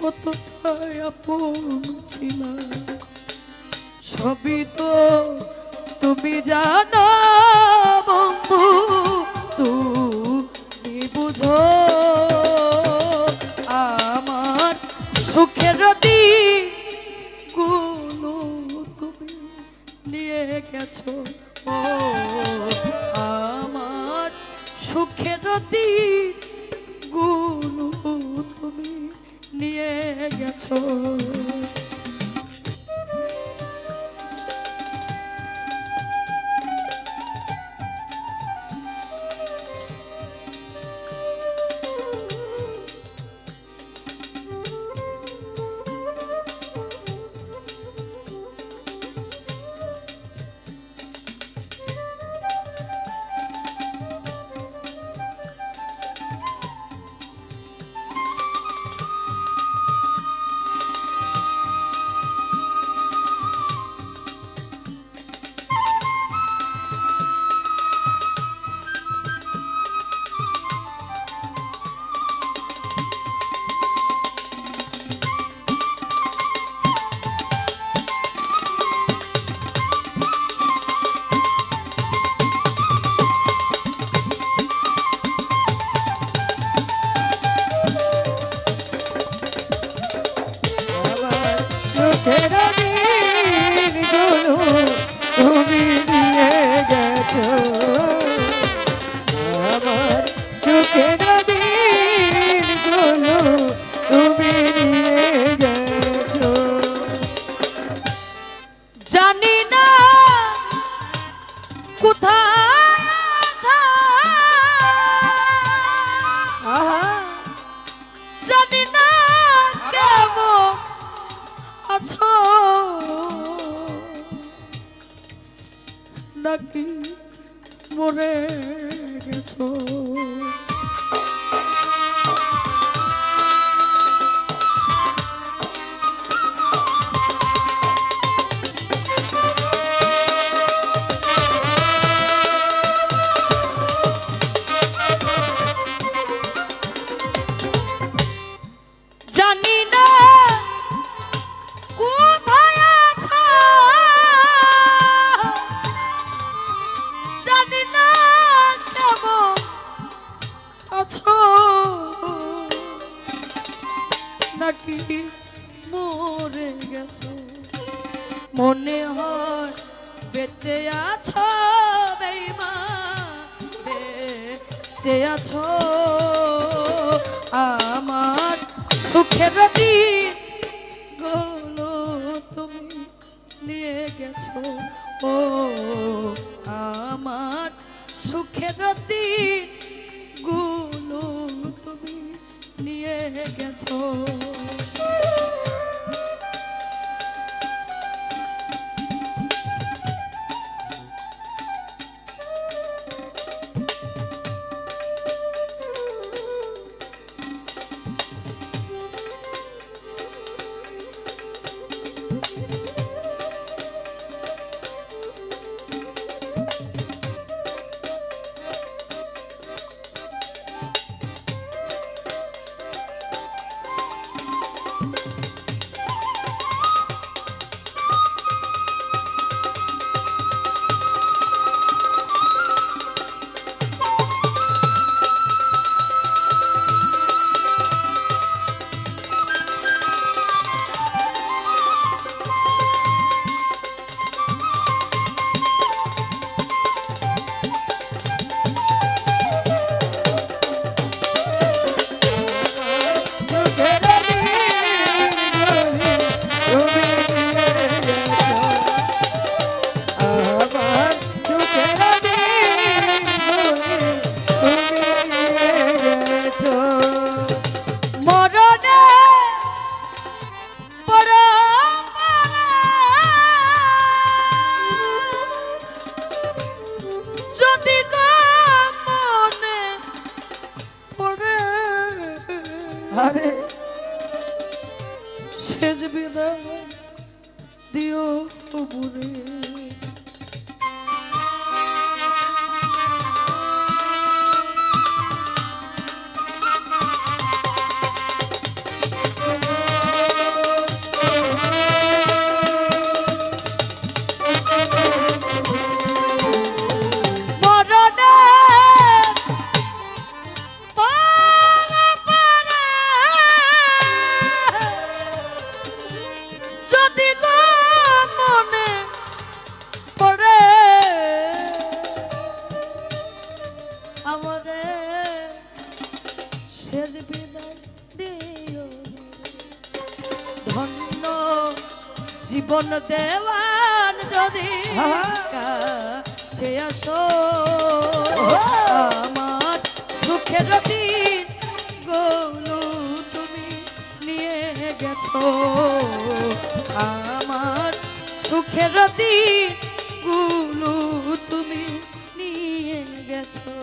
কতটা আপন ছিল। সবই তো তুমি জানো বন্ধু, তুমি বুঝো আমার সুখেরগুলো তুমি নিয়ে গেছো। ও, আমার সুখের দিন নিয়ে গেছো। নাকি মরে গেছো বেঁচে আছো আমার সুখেরগুলো তুমি নিয়ে গেছো। ও আমার সুখেরগুলো তুমি নিয়ে গেছো। জীবন দেওয়ান যদি কাছে আসো, আমার সুখের দিন গৌলু তুমি নিয়ে গেছো। আমার সুখের দিনগুলো তুমি নিয়ে গেছো।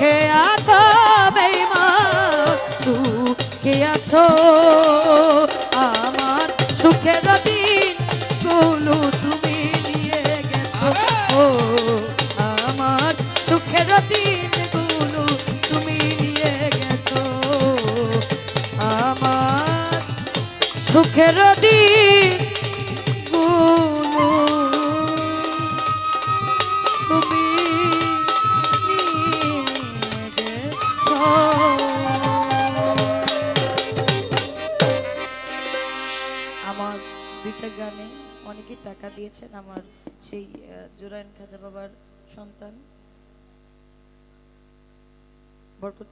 সুখে আছো বেমা সুখে আছো। আমার সুখের দিনগুলো তুমি নিয়ে গেছো। ও, আমার সুখের দিনগুলো তুমি নিয়ে গেছো। আমার সুখের দিনগুলো টাকা দিয়েছেন আমার সেই জোরাইন খাজা বাবার সন্তান। বরকত